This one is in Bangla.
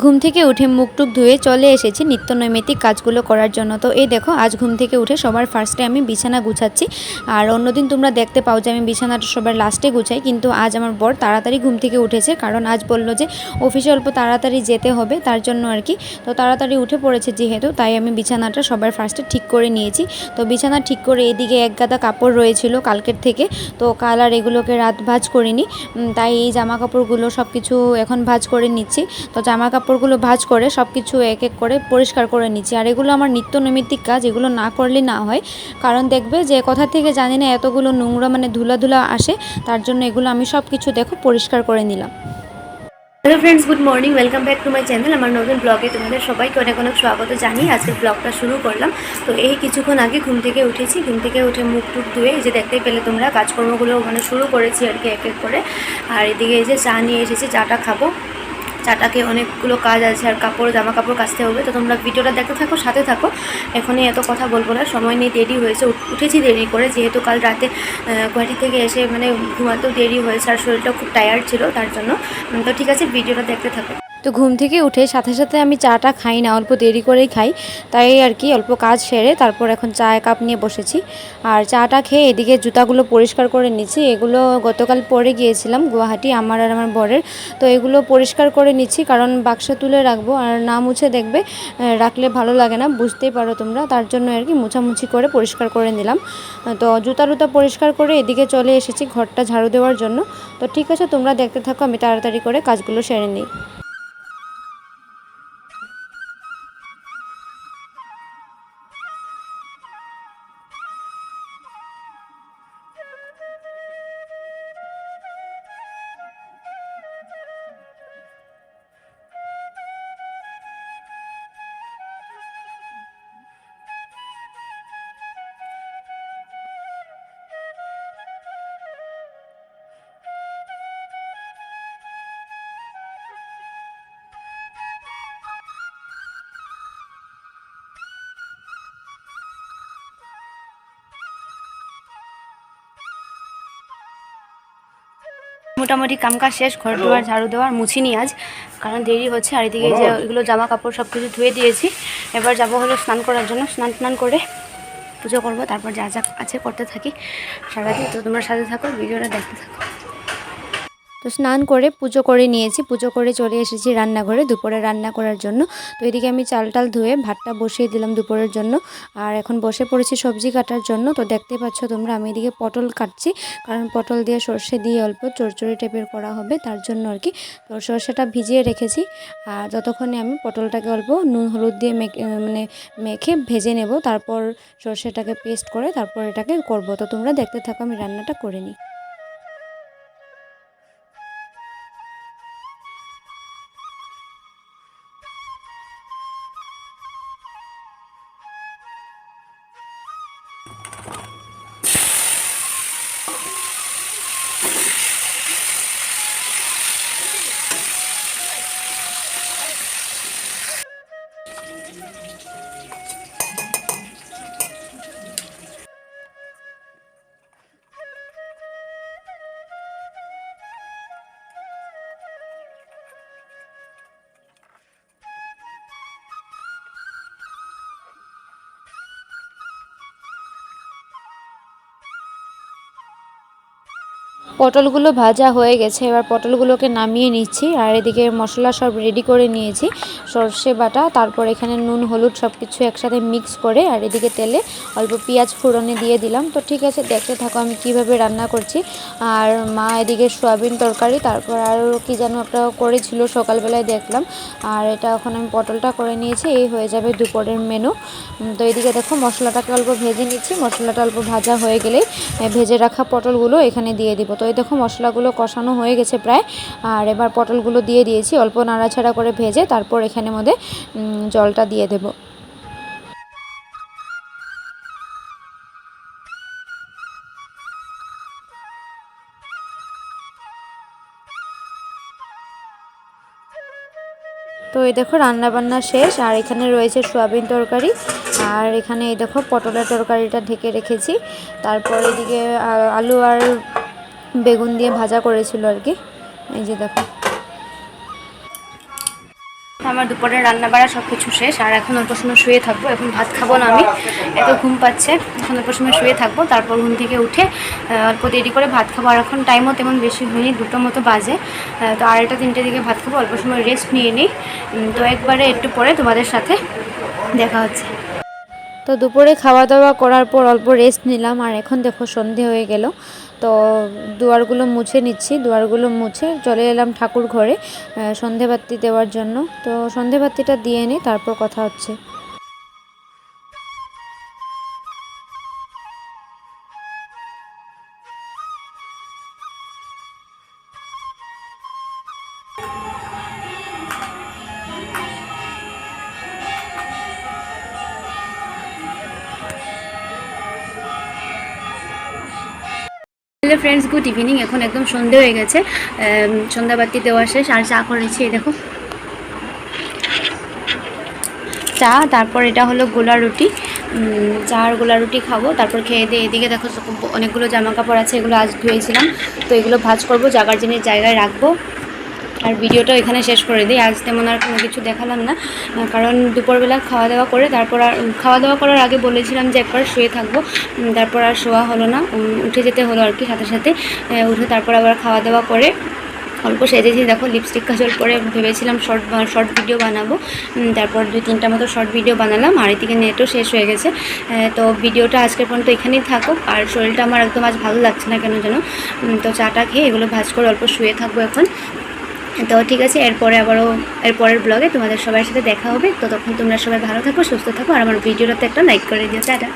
ঘুম থেকে উঠে মুখ টুক ধুয়ে চলে এসেছি নিত্য নৈমিত্তিক কাজগুলো করার জন্য। তো এই দেখো, আজ ঘুম থেকে উঠে সবার ফার্স্টে আমি বিছানা গুছাচ্ছি। আর অন্যদিন তোমরা দেখতে পাও যে আমি বিছানাটা সবার লাস্টে গুছাই, কিন্তু আজ আমার বর তাড়াতাড়ি ঘুম থেকে উঠেছে, কারণ আজ বলল যে অফিসে অল্প তাড়াতাড়ি যেতে হবে, তার জন্য আর কি। তো তাড়াতাড়ি উঠে পড়েছে যেহেতু, তাই আমি বিছানাটা সবার ফার্স্টে ঠিক করে নিয়েছি। তো বিছানা ঠিক করে এদিকে এক গাদা কাপড় রয়েছিল কালকের থেকে, তো কাল আর এগুলোকে রাত ভাজ করিনি। তাই এই জামা কাপড়গুলো সব কিছু এখন ভাজ করে নিচ্ছি। তো জামা কাপড়গুলো ভাজ করে সব কিছু এক এক করে পরিষ্কার করে নিচ্ছি। আর এগুলো আমার নিত্য নৈমিত্তিক কাজ, এগুলো না করলে না হয়। কারণ দেখবে যে কোথা থেকে জানি না এতগুলো নোংরা মানে ধুলা ধুলা আসে, তার জন্য এগুলো আমি সব কিছু দেখো পরিষ্কার করে নিলাম। Hello friends good morning welcome back to my channel আমার নতুন ব্লগে তোমাদের সবাইকে অনেক অনেক স্বাগত জানিয়ে আজকের ব্লগটা শুরু করলাম। তো এই কিছুক্ষণ আগে ঘুম থেকে উঠেছি। ঘুম থেকে উঠে মুখ টুক ধুয়ে এই যে দেখতেই পেলে তোমরা, কাজকর্মগুলো মানে শুরু করেছি আর কি এক এক করে। আর এদিকে এই যে চা নিয়ে এসেছি, চাটা খাব। চাটাকে অনেকগুলো কাজ আছে আর কাপড় জামা কাপড় কাচতে হবে। তো তোমরা ভিডিওটা দেখতে থাকো, সাথে থাকো। এখনই এত কথা বলব না, সময় নিয়ে দেরি হয়েছে উঠেছি দেরি করে। যেহেতু কাল রাতে গুয়াহাটি থেকে এসে মানে ঘুমাতেও দেরি হয়েছে আর শরীরটা খুব টায়ার্ড ছিল, তার জন্য। তো ঠিক আছে, ভিডিওটা দেখতে থাকো। তো ঘুম থেকে উঠে সাথে সাথে আমি চাটা খাই না, অল্প দেরি করেই খাই। তাই আর কি অল্প কাজ সেরে তারপর এখন চা কাপ নিয়ে বসেছি। আর চাটা খেয়ে এদিকে জুতাগুলো পরিষ্কার করে নিচ্ছি। এগুলো গতকাল পরে গিয়েছিলাম গুয়াহাটি, আমার আর আমার বরের। তো এগুলো পরিষ্কার করে নিচ্ছি, কারণ বাক্সে তুলে রাখব। আর না মুছে দেখবে রাখলে ভালো লাগে না, বুঝতেই পারো তোমরা। তার জন্য আর কি মুছামুছি করে পরিষ্কার করে নিলাম। তো জুতা টুতা পরিষ্কার করে এদিকে চলে এসেছি ঘরটা ঝাড়ু দেওয়ার জন্য। তো ঠিক আছে, তোমরা দেখতে থাকো, আমি তাড়াতাড়ি করে কাজগুলো সেরে নিই। মোটামুটি কামকাজ শেষ ঘর দুয়ার ঝাড়ু দেওয়ার মুছিনি আজ কারণ দেরি হচ্ছে আর এদিকে যে এগুলো জামা কাপড় সব কিছু ধুয়ে দিয়েছি। এবার যাব হলো স্নান করার জন্য স্নান টান করে পুজো করব তারপর যা যা আছে করতে থাকি। সারাদিন তো তোমরা সাথে থাকো ভিডিওটা দেখতে থাকো। তো স্নান করে পুজো করে নিয়েছি। পুজো করে চলে এসেছি রান্নাঘরে দুপুরে রান্না করার জন্য। তো এদিকে আমি চাল টাল ধুয়ে ভাতটা বসিয়ে দিলাম দুপুরের জন্য। আর এখন বসে পড়েছি সবজি কাটার জন্য। তো দেখতে পাচ্ছ তোমরা আমি এদিকে পটল কাটছি। কারণ পটল দিয়ে সর্ষে দিয়ে অল্প চড়চড়ি টাইপের করা হবে তার জন্য আর কি। তো সর্ষেটা ভিজিয়ে রেখেছি। আর যতক্ষণে আমি পটলটাকে অল্প নুন, হলুদ দিয়ে মেখে মানে মেখে ভেজে নেব, তারপর সর্ষেটাকে পেস্ট করে তারপর এটাকে করব। তো তোমরা দেখতে থাকো, আমি রান্নাটা করে নিই। পটলগুলো ভাজা হয়ে গেছে। এবার পটলগুলোকে নামিয়ে নিচ্ছি আর এদিকে মশলা সব রেডি করে নিয়েছি। সর্ষে বাটা, তারপর এখানে নুন, হলুদ সব কিছু একসাথে মিক্স করে আর এদিকে তেলে অল্প পেঁয়াজ ফোড়নে দিয়ে দিলাম। তো ঠিক আছে, দেখতে থাকো আমি কীভাবে রান্না করছি। আর মা এদিকে সয়াবিন তরকারি, তারপর আরও কি যেন একটা করেছিল সকালবেলায় দেখলাম। আর এটা এখন আমি পটলটা করে নিয়েছি, এই হয়ে যাবে দুপুরের মেনু তো এদিকে দেখো মশলাটাকে অল্প ভেজে নিচ্ছি। মশলাটা অল্প ভাজা হয়ে গেলে ভেজে রাখা পটলগুলো এখানে দিয়ে দিব। তো এই দেখো মশলাগুলো কষানো হয়ে গেছে প্রায়। আর এবার পটলগুলো দিয়ে দিয়েছি, অল্প নাড়াছাড়া করে ভেজে তারপর এখানে মধ্যে জলটা দিয়ে দেবো। তো এই দেখো রান্না বান্না শেষ, আর এখানে রয়েছে সোয়াবিন তরকারি। আর এখানে এই দেখো পটলের তরকারিটা ঢেকে রেখেছি। তারপর এদিকে আলু আর বেগুন দিয়ে ভাজা করেছিল আর কি। এই যে দেখো। আমার দুপুরে রান্না বাড়া সব কিছু শেষ আর এখন অল্প সময় শুয়ে থাকব। এখন ভাত খাব না আমি। এত ঘুম পাচ্ছে। এখন অল্প সময় শুয়ে থাকব। তারপর ঘুম থেকে উঠে অল্প দেরি করে ভাত খাব। আর এখন টাইমও তেমন বেশি হয়নি দুটো মতো বাজে। তো আড়াইটা তিনটের দিকে ভাত খাব। অল্প সময় রেস্ট নিয়ে নিই। তো একবারে একটু পরে তোমাদের সাথে দেখা হচ্ছে। তো দুপুরে খাওয়া দাওয়া করার পর অল্প রেস্ট নিলাম। আর এখন দেখো সন্ধে হয়ে গেল। তো দুয়ারগুলো মুছে নিচ্ছি, দুয়ারগুলো মুছে চলে এলাম ঠাকুর ঘরে সন্ধেবাতি দেওয়ার জন্য। তো সন্ধেবাতিটা দিয়ে নিই তারপর কথা হচ্ছে। হ্যালো ফ্রেন্ডস গুড ইভিনিং এখন একদম সন্ধে হয়ে গেছে। সন্ধ্যাবাতি দেওয়া শেষ। আর চা করেছি দেখো। চা, তারপর এটা হলো গোলা রুটি। চা আর গোলা রুটি খাব। তারপর খেয়ে দিয়ে এদিকে দেখো অনেকগুলো জামা কাপড় আছে, এগুলো আজ ধুয়েছিলাম। তো এগুলো ভাজ করব, জাগার জিনিস জায়গায় রাখব। আর ভিডিওটা এখানে শেষ করে দিই। আজ তেমন আর কোনো কিছু দেখালাম না কারণ দুপুরবেলা খাওয়া দাওয়া করে তারপর আর খাওয়া দাওয়া করার আগে বলেছিলাম যে একবার শুয়ে থাকব তারপর আর শোয়া হলো না উঠে যেতে হলো আর কি সাথে সাথে উঠে তারপর আবার খাওয়া দাওয়া করে অল্প সেজেছি। দেখো লিপস্টিক কাজল পরে ভেবেছিলাম শর্ট শর্ট ভিডিও বানাবো তারপর দুই তিনটা মতো শর্ট ভিডিও বানালাম, আর এদিকে নেটও শেষ হয়ে গেছে। তো ভিডিওটা আজকের পর্যন্ত এখানেই থাকুক, আর শরীরটা আমার একদম আজ ভালো লাগছে না কেন যেন তো চাটা খেয়ে এগুলো ভাজ করে অল্প শুয়ে থাকব এখন। তো ঠিক আছে, এরপরে আবারও, এরপরের ব্লগে তোমাদের সবার সাথে দেখা হবে। তো তখন তোমরা সবাই ভালো থাকো, সুস্থ থাকো, আর আমার ভিডিওটাতে একটা লাইক করে দিও। টাটা।